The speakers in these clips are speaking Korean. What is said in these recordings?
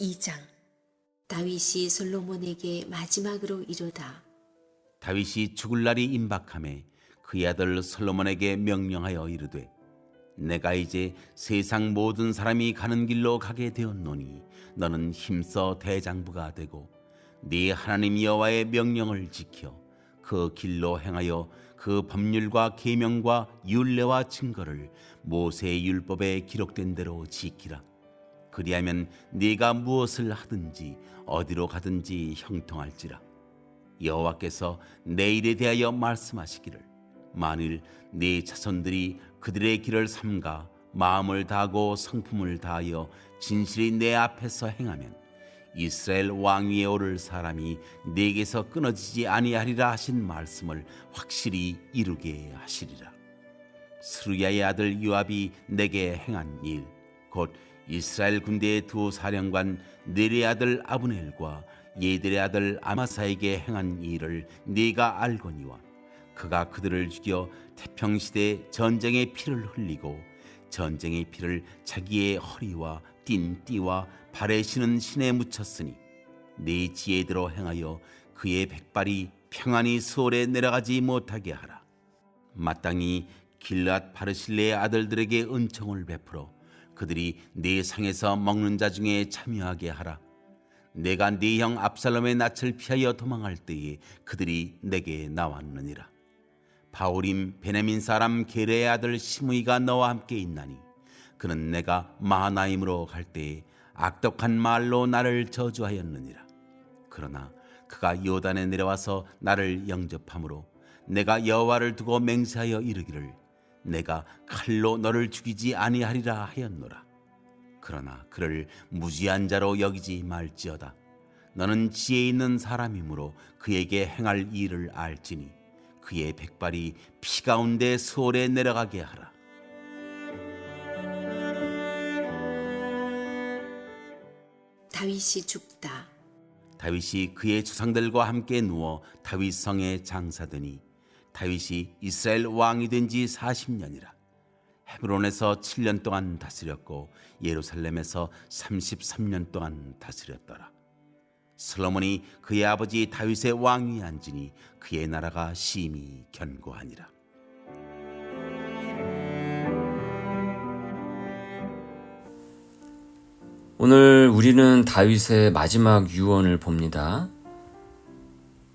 2장. 다윗이 솔로몬에게 마지막으로 이르다. 다윗이 죽을 날이 임박함에 그의 아들 솔로몬에게 명령하여 이르되 내가 이제 세상 모든 사람이 가는 길로 가게 되었노니 너는 힘써 대장부가 되고 네 하나님 여호와의 명령을 지켜 그 길로 행하여 그 법률과 계명과 율례와 증거를 모세의 율법에 기록된 대로 지키라 그리하면 네가 무엇을 하든지 어디로 가든지 형통할지라. 여호와께서 내 일에 대하여 말씀하시기를 만일 네 자손들이 그들의 길을 삼가 마음을 다하고 성품을 다하여 진실이 내 앞에서 행하면 이스라엘 왕위에 오를 사람이 네게서 끊어지지 아니하리라 하신 말씀을 확실히 이루게 하시리라. 스루야의 아들 요압이 내게 행한 일 곧 이스라엘 군대의 두 사령관 네리 아들 아브넬과 예들의 아들 아마사에게 행한 일을 네가 알거니와 그가 그들을 죽여 태평 시대 전쟁의 피를 흘리고 전쟁의 피를 자기의 허리와 띤 띠와 발에 신은 신에 묻혔으니 네 지혜대로 행하여 그의 백발이 평안히 수월에 내려가지 못하게 하라. 마땅히 길앗 바르실레의 아들들에게 은총을 베풀어 그들이 네 상에서 먹는 자 중에 참여하게 하라. 내가 네 형 압살롬의 낯을 피하여 도망할 때에 그들이 내게 나왔느니라. 바울임 베냐민 사람 게레의 아들 시므이가 너와 함께 있나니 그는 내가 마하나임으로 갈 때에 악독한 말로 나를 저주하였느니라. 그러나 그가 요단에 내려와서 나를 영접함으로 내가 여호와를 두고 맹세하여 이르기를 내가 칼로 너를 죽이지 아니하리라 하였노라. 그러나 그를 무지한 자로 여기지 말지어다. 너는 지혜 있는 사람이므로 그에게 행할 일을 알지니 그의 백발이 피 가운데 수월에 내려가게 하라. 다윗이 죽다 다윗이 그의 조상들과 함께 누워 다윗 성에 장사되니 다윗이 이스라엘 왕이 된 지 40년이라 헤브론에서 7년 동안 다스렸고 예루살렘에서 33년 동안 다스렸더라 솔로몬이 그의 아버지 다윗의 왕위에 앉으니 그의 나라가 심히 견고하니라 오늘 우리는 다윗의 마지막 유언을 봅니다.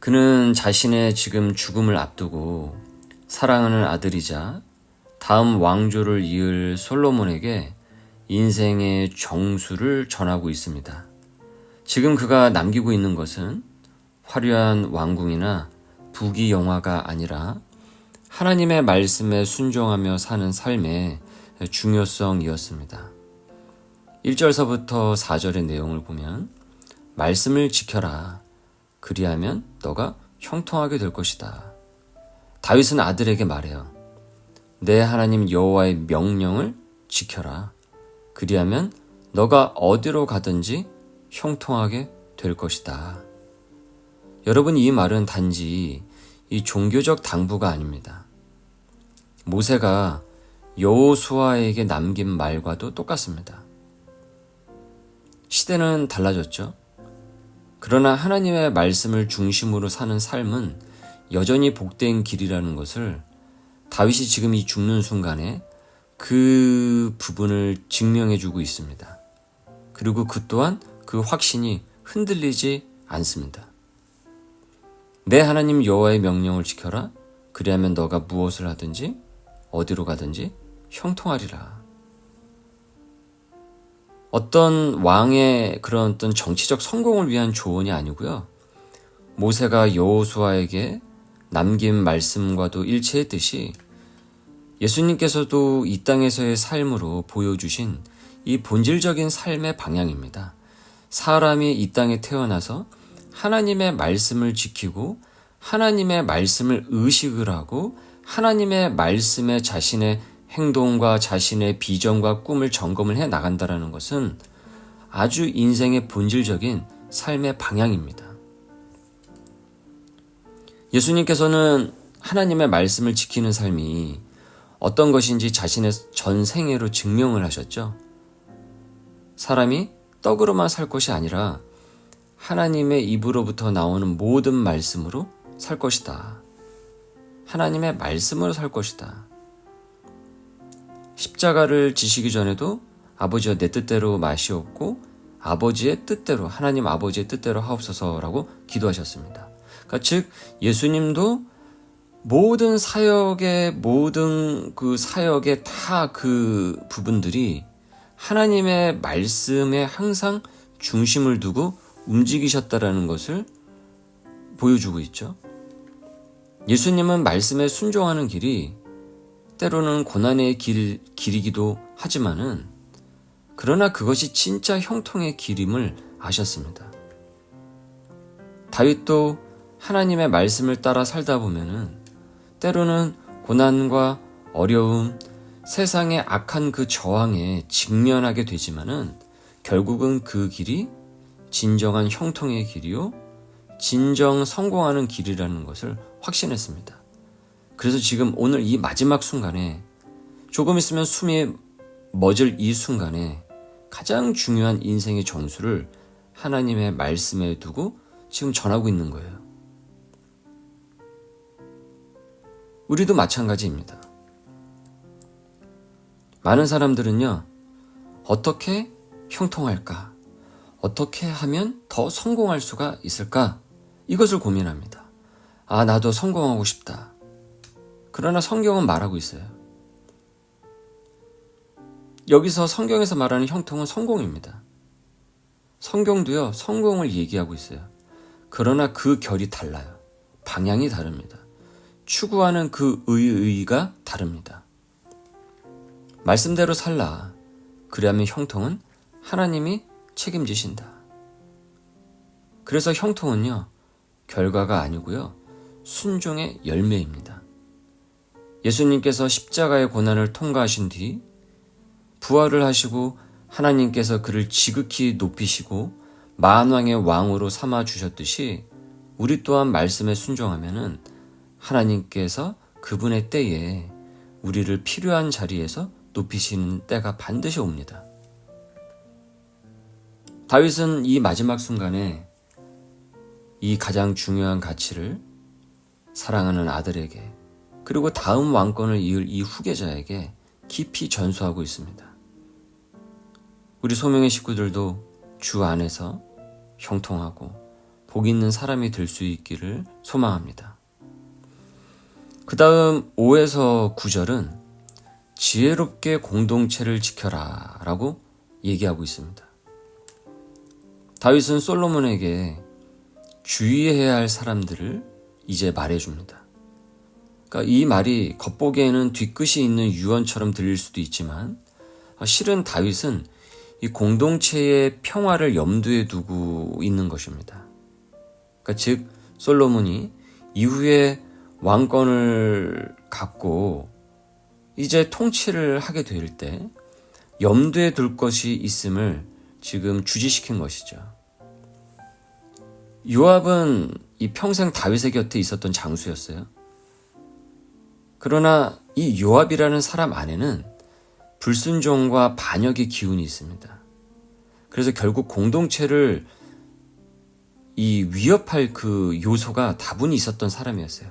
그는 자신의 지금 죽음을 앞두고 사랑하는 아들이자 다음 왕조를 이을 솔로몬에게 인생의 정수를 전하고 있습니다. 지금 그가 남기고 있는 것은 화려한 왕궁이나 부귀 영화가 아니라 하나님의 말씀에 순종하며 사는 삶의 중요성이었습니다. 1절서부터 4절의 내용을 보면 말씀을 지켜라. 그리하면 너가 형통하게 될 것이다. 다윗은 아들에게 말해요. 내 하나님 여호와의 명령을 지켜라. 그리하면 너가 어디로 가든지 형통하게 될 것이다. 여러분 이 말은 단지 이 종교적 당부가 아닙니다. 모세가 여호수아에게 남긴 말과도 똑같습니다. 시대는 달라졌죠. 그러나 하나님의 말씀을 중심으로 사는 삶은 여전히 복된 길이라는 것을 다윗이 지금 이 죽는 순간에 그 부분을 증명해 주고 있습니다. 그리고 그 또한 그 확신이 흔들리지 않습니다. 내 하나님 여호와의 명령을 지켜라. 그리하면 너가 무엇을 하든지 어디로 가든지 형통하리라. 어떤 왕의 그런 어떤 정치적 성공을 위한 조언이 아니고요. 모세가 여호수아에게 남긴 말씀과도 일치했듯이 예수님께서도 이 땅에서의 삶으로 보여주신 이 본질적인 삶의 방향입니다. 사람이 이 땅에 태어나서 하나님의 말씀을 지키고 하나님의 말씀을 의식을 하고 하나님의 말씀에 자신의 행동과 자신의 비전과 꿈을 점검을 해 나간다라는 것은 아주 인생의 본질적인 삶의 방향입니다. 예수님께서는 하나님의 말씀을 지키는 삶이 어떤 것인지 자신의 전 생애로 증명을 하셨죠. 사람이 떡으로만 살 것이 아니라 하나님의 입으로부터 나오는 모든 말씀으로 살 것이다. 하나님의 말씀으로 살 것이다. 십자가를 지시기 전에도 아버지와 내 뜻대로 마시옵고 아버지의 뜻대로 하나님 아버지의 뜻대로 하옵소서라고 기도하셨습니다. 그러니까 즉 예수님도 모든 사역의 모든 그 사역의 다 그 부분들이 하나님의 말씀에 항상 중심을 두고 움직이셨다라는 것을 보여주고 있죠. 예수님은 말씀에 순종하는 길이 때로는 고난의 길, 길이기도 하지만은 그러나 그것이 진짜 형통의 길임을 아셨습니다. 다윗도 하나님의 말씀을 따라 살다 보면은 때로는 고난과 어려움, 세상의 악한 그 저항에 직면하게 되지만은 결국은 그 길이 진정한 형통의 길이요, 진정 성공하는 길이라는 것을 확신했습니다. 그래서 지금 오늘 이 마지막 순간에 조금 있으면 숨이 멎을 이 순간에 가장 중요한 인생의 정수를 하나님의 말씀에 두고 지금 전하고 있는 거예요. 우리도 마찬가지입니다. 많은 사람들은요, 어떻게 형통할까? 어떻게 하면 더 성공할 수가 있을까? 이것을 고민합니다. 아, 나도 성공하고 싶다. 그러나 성경은 말하고 있어요. 여기서 성경에서 말하는 형통은 성공입니다. 성경도요, 성공을 얘기하고 있어요. 그러나 그 결이 달라요. 방향이 다릅니다. 추구하는 그 의의가 다릅니다. 말씀대로 살라. 그리하면 형통은 하나님이 책임지신다. 그래서 형통은요, 결과가 아니고요, 순종의 열매입니다. 예수님께서 십자가의 고난을 통과하신 뒤 부활을 하시고 하나님께서 그를 지극히 높이시고 만왕의 왕으로 삼아 주셨듯이 우리 또한 말씀에 순종하면은 하나님께서 그분의 때에 우리를 필요한 자리에서 높이시는 때가 반드시 옵니다. 다윗은 이 마지막 순간에 이 가장 중요한 가치를 사랑하는 아들에게 그리고 다음 왕권을 이을 이 후계자에게 깊이 전수하고 있습니다. 우리 소명의 식구들도 주 안에서 형통하고 복 있는 사람이 될 수 있기를 소망합니다. 그 다음 5에서 9절은 지혜롭게 공동체를 지켜라 라고 얘기하고 있습니다. 다윗은 솔로몬에게 주의해야 할 사람들을 이제 말해줍니다. 그러니까 이 말이 겉보기에는 뒤끝이 있는 유언처럼 들릴 수도 있지만 실은 다윗은 이 공동체의 평화를 염두에 두고 있는 것입니다. 그러니까 즉 솔로몬이 이후에 왕권을 갖고 이제 통치를 하게 될 때 염두에 둘 것이 있음을 지금 주지시킨 것이죠. 요압은 이 평생 다윗의 곁에 있었던 장수였어요. 그러나 이 요압이라는 사람 안에는 불순종과 반역의 기운이 있습니다. 그래서 결국 공동체를 이 위협할 그 요소가 다분히 있었던 사람이었어요.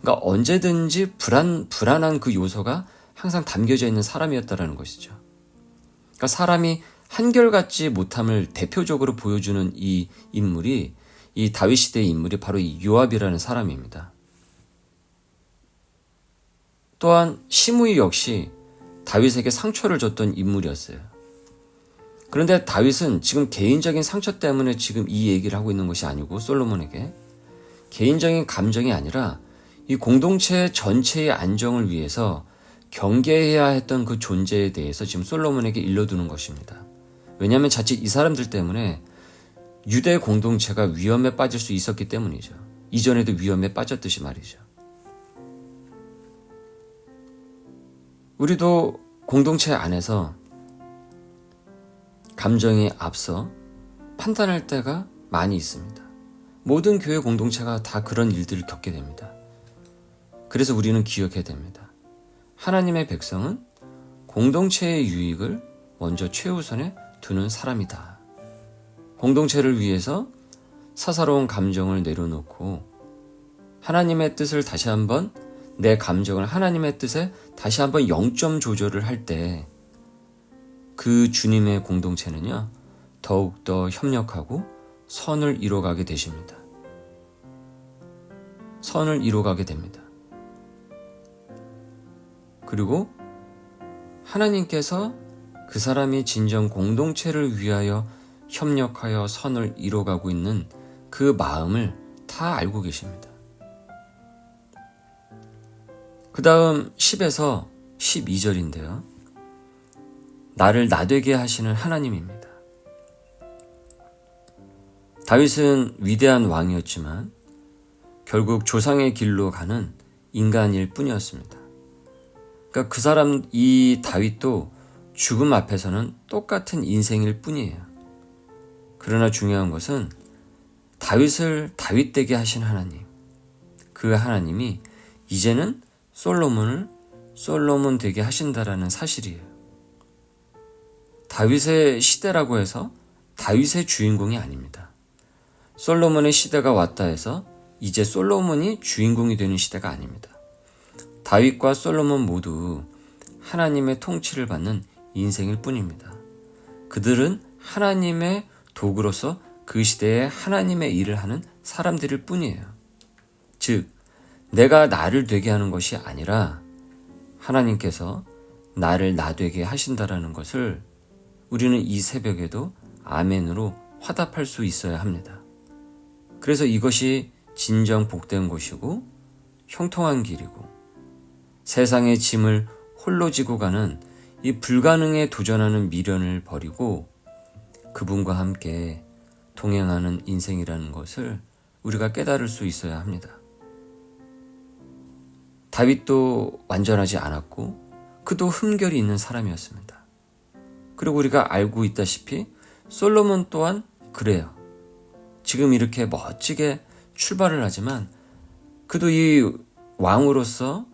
그러니까 언제든지 불안, 불안한 그 요소가 항상 담겨져 있는 사람이었다라는 것이죠. 그러니까 사람이 한결같지 못함을 대표적으로 보여주는 이 인물이 이 다윗 시대의 인물이 바로 이 요압이라는 사람입니다. 또한 시므이 역시 다윗에게 상처를 줬던 인물이었어요. 그런데 다윗은 지금 개인적인 상처 때문에 지금 이 얘기를 하고 있는 것이 아니고 솔로몬에게 개인적인 감정이 아니라 이 공동체 전체의 안정을 위해서 경계해야 했던 그 존재에 대해서 지금 솔로몬에게 일러두는 것입니다. 왜냐하면 자칫 이 사람들 때문에 유대 공동체가 위험에 빠질 수 있었기 때문이죠. 이전에도 위험에 빠졌듯이 말이죠. 우리도 공동체 안에서 감정이 앞서 판단할 때가 많이 있습니다. 모든 교회 공동체가 다 그런 일들을 겪게 됩니다. 그래서 우리는 기억해야 됩니다. 하나님의 백성은 공동체의 유익을 먼저 최우선에 두는 사람이다. 공동체를 위해서 사사로운 감정을 내려놓고 하나님의 뜻을 다시 한번 내 감정을 하나님의 뜻에 다시 한번 0점 조절을 할 때 그 주님의 공동체는요 더욱더 협력하고 선을 이뤄가게 되십니다. 선을 이뤄가게 됩니다. 그리고 하나님께서 그 사람이 진정 공동체를 위하여 협력하여 선을 이뤄가고 있는 그 마음을 다 알고 계십니다. 그 다음 10에서 12절인데요. 나를 나되게 하시는 하나님입니다. 다윗은 위대한 왕이었지만 결국 조상의 길로 가는 인간일 뿐이었습니다. 그러니까 그 사람 이 다윗도 죽음 앞에서는 똑같은 인생일 뿐이에요. 그러나 중요한 것은 다윗을 다윗 되게 하신 하나님. 그 하나님이 이제는 솔로몬을 솔로몬 되게 하신다라는 사실이에요. 다윗의 시대라고 해서 다윗의 주인공이 아닙니다. 솔로몬의 시대가 왔다 해서 이제 솔로몬이 주인공이 되는 시대가 아닙니다. 다윗과 솔로몬 모두 하나님의 통치를 받는 인생일 뿐입니다. 그들은 하나님의 도구로서 그 시대에 하나님의 일을 하는 사람들일 뿐이에요. 즉, 내가 나를 되게 하는 것이 아니라 하나님께서 나를 나 되게 하신다라는 것을 우리는 이 새벽에도 아멘으로 화답할 수 있어야 합니다. 그래서 이것이 진정 복된 곳이고 형통한 길이고 세상의 짐을 홀로 지고 가는 이 불가능에 도전하는 미련을 버리고 그분과 함께 동행하는 인생이라는 것을 우리가 깨달을 수 있어야 합니다. 다윗도 완전하지 않았고 그도 흠결이 있는 사람이었습니다. 그리고 우리가 알고 있다시피 솔로몬 또한 그래요. 지금 이렇게 멋지게 출발을 하지만 그도 이 왕으로서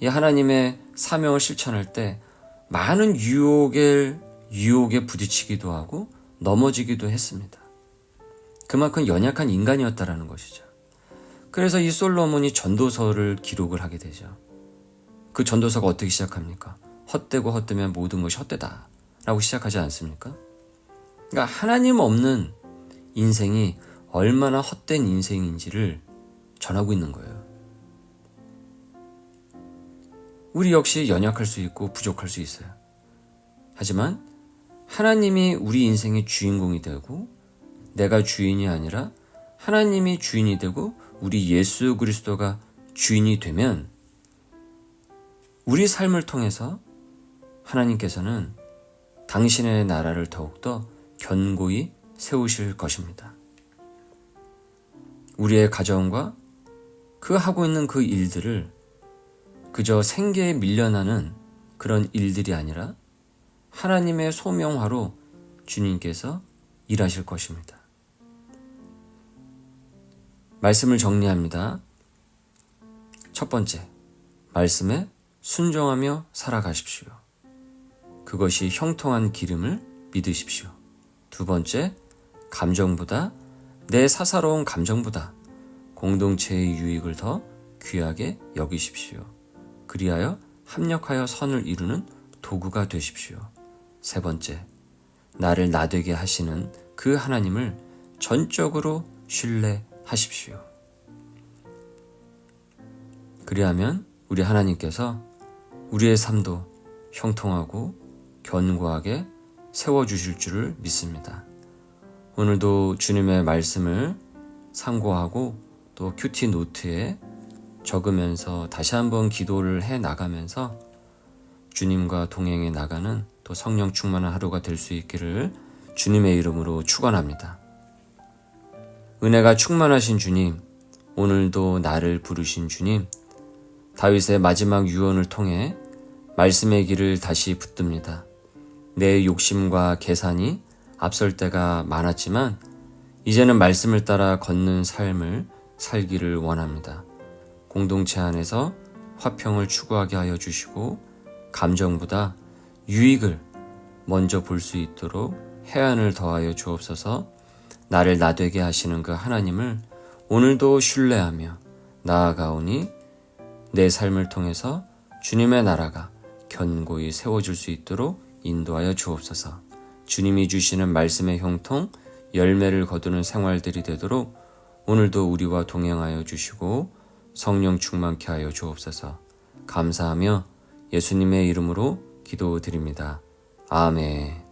이 하나님의 사명을 실천할 때 많은 유혹에 유혹에 부딪히기도 하고 넘어지기도 했습니다. 그만큼 연약한 인간이었다라는 것이죠. 그래서 이 솔로몬이 전도서를 기록을 하게 되죠. 그 전도서가 어떻게 시작합니까? 헛되고 헛되면 모든 것이 헛되다. 라고 시작하지 않습니까? 그러니까 하나님 없는 인생이 얼마나 헛된 인생인지를 전하고 있는 거예요. 우리 역시 연약할 수 있고 부족할 수 있어요. 하지만 하나님이 우리 인생의 주인공이 되고 내가 주인이 아니라 하나님이 주인이 되고 우리 예수 그리스도가 주인이 되면 우리 삶을 통해서 하나님께서는 당신의 나라를 더욱더 견고히 세우실 것입니다. 우리의 가정과 그 하고 있는 그 일들을 그저 생계에 밀려나는 그런 일들이 아니라 하나님의 소명화로 주님께서 일하실 것입니다. 말씀을 정리합니다. 첫 번째, 말씀에 순종하며 살아가십시오. 그것이 형통한 기름을 믿으십시오. 두 번째, 감정보다 내 사사로운 감정보다 공동체의 유익을 더 귀하게 여기십시오. 그리하여 합력하여 선을 이루는 도구가 되십시오. 세 번째, 나를 나되게 하시는 그 하나님을 전적으로 신뢰 하십시오. 그리하면 우리 하나님께서 우리의 삶도 형통하고 견고하게 세워주실 줄을 믿습니다. 오늘도 주님의 말씀을 상고하고 또 큐티 노트에 적으면서 다시 한번 기도를 해 나가면서 주님과 동행해 나가는 또 성령 충만한 하루가 될 수 있기를 주님의 이름으로 축원합니다. 은혜가 충만하신 주님, 오늘도 나를 부르신 주님, 다윗의 마지막 유언을 통해 말씀의 길을 다시 붙듭니다. 내 욕심과 계산이 앞설 때가 많았지만 이제는 말씀을 따라 걷는 삶을 살기를 원합니다. 공동체 안에서 화평을 추구하게 하여 주시고 감정보다 유익을 먼저 볼 수 있도록 해안을 더하여 주옵소서 나를 나되게 하시는 그 하나님을 오늘도 신뢰하며 나아가오니 내 삶을 통해서 주님의 나라가 견고히 세워질 수 있도록 인도하여 주옵소서. 주님이 주시는 말씀의 형통, 열매를 거두는 생활들이 되도록 오늘도 우리와 동행하여 주시고 성령 충만케 하여 주옵소서. 감사하며 예수님의 이름으로 기도드립니다. 아멘.